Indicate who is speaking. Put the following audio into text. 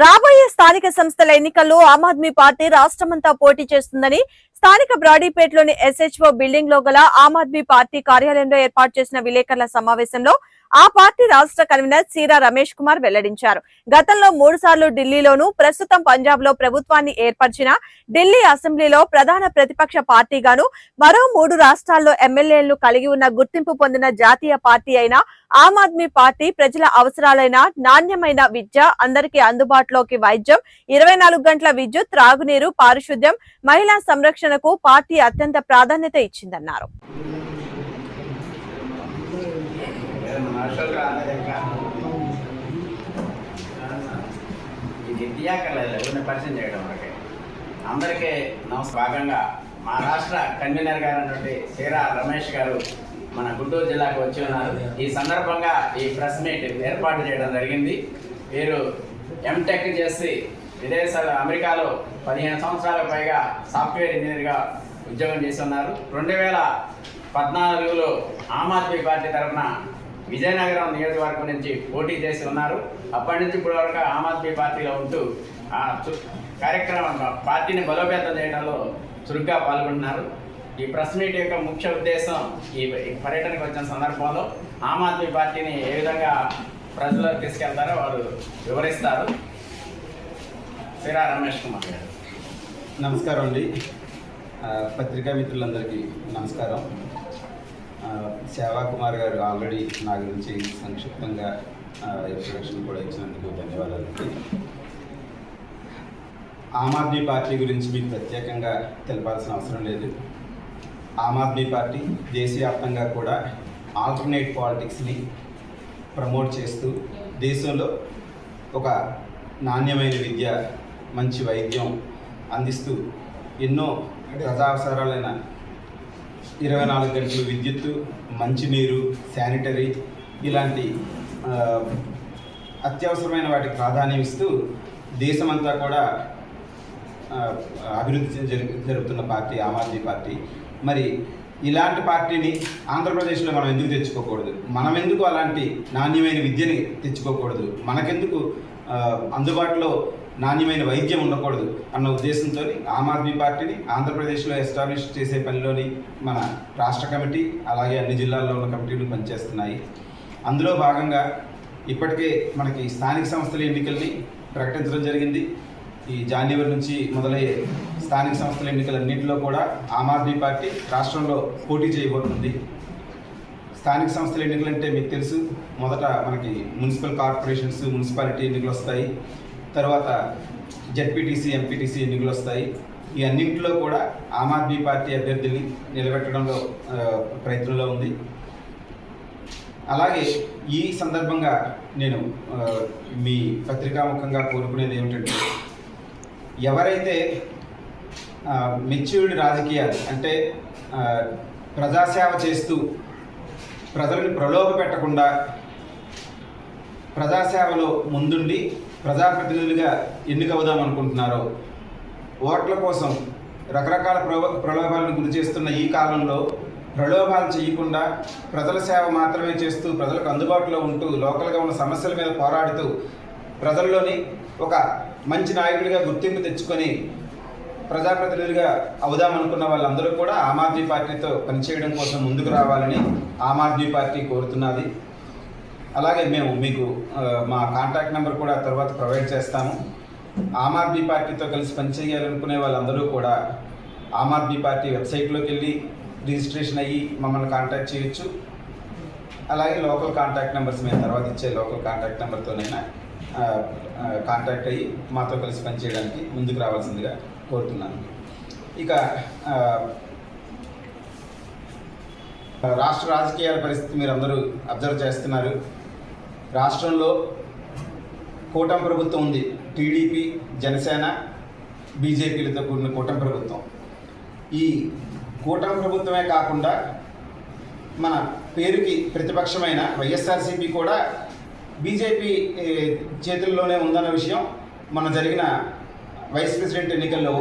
Speaker 1: రాబోయే స్థానిక సంస్థల ఎన్నికల్లో ఆమ్ ఆద్మీ పార్టీ రాష్ట్రమంతా పోటీ చేస్తుందని స్థానిక బ్రాడీపేటలోని ఎస్హెచ్ఓ బిల్డింగ్లో గల ఆమ్ ఆద్మీ పార్టీ కార్యాలయంలో ఏర్పాటు చేసిన విలేకరుల సమావేశంలో ఆ పార్టీ రాష్ట్ర కన్వీనర్ సీరా రమేష్ కుమార్ వెల్లడించారు. గతంలో మూడు సార్లు ఢిల్లీలోనూ ప్రస్తుతం పంజాబ్లో ప్రభుత్వాన్ని ఏర్పరిచిన ఢిల్లీ అసెంబ్లీలో ప్రధాన ప్రతిపక్ష పార్టీగాను మరో మూడు రాష్ట్రాల్లో ఎమ్మెల్యేలను కలిగి ఉన్న గుర్తింపు పొందిన జాతీయ పార్టీ అయిన ఆమ్ ఆద్మీ పార్టీ ప్రజల అవసరాలైన నాణ్యమైన విద్య అందరికీ అందుబాటులోకి వైద్యం ఇరవై నాలుగు గంటల విద్యుత్ త్రాగునీరు పారిశుద్ధ్యం మహిళా సంరక్షణకు పార్టీ అత్యంత ప్రాధాన్యత ఇచ్చిందన్నారు.
Speaker 2: ఇది తీయక్కర్లేదు ఎవరిని పరిచయం చేయడం వరకే అందరికీ నమస్కారం భాగంగా మా రాష్ట్ర కన్వీనర్ గారు అన్నటువంటి సీరా రమేష్ గారు. మన గుంటూరు జిల్లాకు వచ్చి ఉన్నారు ఈ సందర్భంగా ఈ ప్రెస్ మీట్ ఏర్పాటు చేయడం జరిగింది. వీరు ఎంటెక్ చేసి విదేశాల అమెరికాలో పదిహేను సంవత్సరాలకు పైగా సాఫ్ట్వేర్ ఇంజనీర్గా ఉద్యోగం చేస్తున్నారు రెండు వేల పద్నాలుగులో ఆమ్ ఆద్మీ పార్టీ తరఫున విజయనగరం నియోజకవర్గం నుంచి పోటీ చేసి ఉన్నారు. అప్పటి నుంచి ఇప్పటి వరకు ఆమ్ ఆద్మీ పార్టీలో ఉంటూ ఆ చు- కార్యక్రమం పార్టీని బలోపేతం చేయడంలో చురుగ్గా పాల్గొంటున్నారు. ఈ ప్రెస్ మీట్ యొక్క ముఖ్య ఉద్దేశం ఈ పర్యటనకు వచ్చిన సందర్భంలో ఆమ్ ఆద్మీ పార్టీని ఏ విధంగా ప్రజలకు తీసుకెళ్తారో వారు వివరిస్తారు. సిరా రమేష్ కుమార్ గారు.
Speaker 3: నమస్కారం అండి. పత్రికా మిత్రులందరికీ నమస్కారం. సేవా కుమార్ గారు ఆల్రెడీ నా గురించి సంక్షిప్తంగా ఇంట్రొడక్షన్ కూడా ఇచ్చినందుకు ధన్యవాదాలు. ఆమ్ ఆద్మీ పార్టీ గురించి మీకు ప్రత్యేకంగా తెలపాల్సిన అవసరం లేదు. ఆమ్ ఆద్మీ పార్టీ దేశవ్యాప్తంగా కూడా ఆల్టర్నేట్ పాలిటిక్స్ని ప్రమోట్ చేస్తూ దేశంలో ఒక నాణ్యమైన విద్య మంచి వైద్యం అందిస్తూ ఎన్నో ప్రజా అవసరాలైన ఇరవై నాలుగు గంటలు విద్యుత్తు మంచినీరు శానిటరీ ఇలాంటి అత్యవసరమైన వాటికి ప్రాధాన్యం ఇస్తూ దేశమంతా కూడా అభివృద్ధి జరుగుతున్న పార్టీ ఆమ్ ఆద్మీ పార్టీ. మరి ఇలాంటి పార్టీని ఆంధ్రప్రదేశ్లో మనం ఎందుకు తెచ్చుకోకూడదు? మనం ఎందుకు అలాంటి నాణ్యమైన విద్యని తెచ్చుకోకూడదు? మనకెందుకు అందుబాటులో నాణ్యమైన వైద్యం ఉండకూడదు అన్న ఉద్దేశంతో ఆమ్ ఆద్మీ పార్టీని ఆంధ్రప్రదేశ్లో ఎస్టాబ్లిష్ చేసే పనిలోని మన రాష్ట్ర కమిటీ అలాగే అన్ని జిల్లాల్లో ఉన్న కమిటీలు పనిచేస్తున్నాయి. అందులో భాగంగా ఇప్పటికే మనకి స్థానిక సంస్థల ఎన్నికల్ని ప్రకటించడం జరిగింది. ఈ జాన్యువరి నుంచి మొదలయ్యే స్థానిక సంస్థల ఎన్నికలన్నింటిలో కూడా ఆమ్ ఆద్మీ పార్టీ రాష్ట్రంలో పోటీ చేయబోతుంది. స్థానిక సంస్థల ఎన్నికలు అంటే మీకు తెలుసు. మొదట మనకి మున్సిపల్ కార్పొరేషన్స్ మున్సిపాలిటీ ఎన్నికలు వస్తాయి. తర్వాత జెడ్పీటీసీ ఎంపీటీసీ ఎన్నికలు వస్తాయి. ఈ అన్నింటిలో కూడా ఆమ్ ఆద్మీ పార్టీ అభ్యర్థిని నిలబెట్టడంలో ప్రయత్నంలో ఉంది. అలాగే ఈ సందర్భంగా నేను మీ పత్రికాముఖంగా కోరుకునేది ఏమిటంటే ఎవరైతే మెచ్యూర్డ్ రాజకీయాలు అంటే ప్రజాసేవ చేస్తూ ప్రజలను ప్రలోభ పెట్టకుండా ప్రజాసేవలో ముందుండి ప్రజాప్రతినిధులుగా ఎన్నికవుదాం అనుకుంటున్నారో ఓట్ల కోసం రకరకాల ప్రవ ప్రలోభాలను గురి చేస్తున్న ఈ కాలంలో ప్రలోభాలు చేయకుండా ప్రజల సేవ మాత్రమే చేస్తూ ప్రజలకు అందుబాటులో ఉంటూ లోకల్గా ఉన్న సమస్యల మీద పోరాడుతూ ప్రజల్లోని ఒక మంచి నాయకుడిగా గుర్తింపు తెచ్చుకొని ప్రజాప్రతినిధులుగా అవుదామనుకున్న వాళ్ళందరూ కూడా ఆమ్ ఆద్మీ పార్టీతో పనిచేయడం కోసం ముందుకు రావాలని ఆమ్ ఆద్మీ పార్టీ కోరుతున్నది. అలాగే మేము మీకు మా కాంటాక్ట్ నెంబర్ కూడా తర్వాత ప్రొవైడ్ చేస్తాము. ఆమ్ ఆద్మీ పార్టీతో కలిసి పనిచేయాలనుకునే వాళ్ళందరూ కూడా ఆమ్ ఆద్మీ పార్టీ వెబ్సైట్లోకి వెళ్ళి రిజిస్ట్రేషన్ అయ్యి మమ్మల్ని కాంటాక్ట్ చేయొచ్చు. అలాగే లోకల్ కాంటాక్ట్ నెంబర్స్ మేము తర్వాత ఇచ్చే లోకల్ కాంటాక్ట్ నెంబర్తోనైనా కాంటాక్ట్ అయ్యి మాతో కలిసి పనిచేయడానికి ముందుకు రావాల్సిందిగా కోరుతున్నాను. ఇక రాష్ట్ర రాజకీయాల పరిస్థితి మీరు అందరూ అబ్జర్వ్ చేస్తున్నారు. రాష్ట్రంలో కూటమి ప్రభుత్వం ఉంది. టీడీపీ జనసేన బీజేపీలతో కూడిన కూటమి ప్రభుత్వం. ఈ కూటమి ప్రభుత్వమే కాకుండా మన పేరుకి ప్రతిపక్షమైన వైఎస్ఆర్సీపీ కూడా బీజేపీ చేతుల్లోనే ఉందన్న విషయం మన జరిగిన వైస్ ప్రెసిడెంట్ ఎన్నికల్లో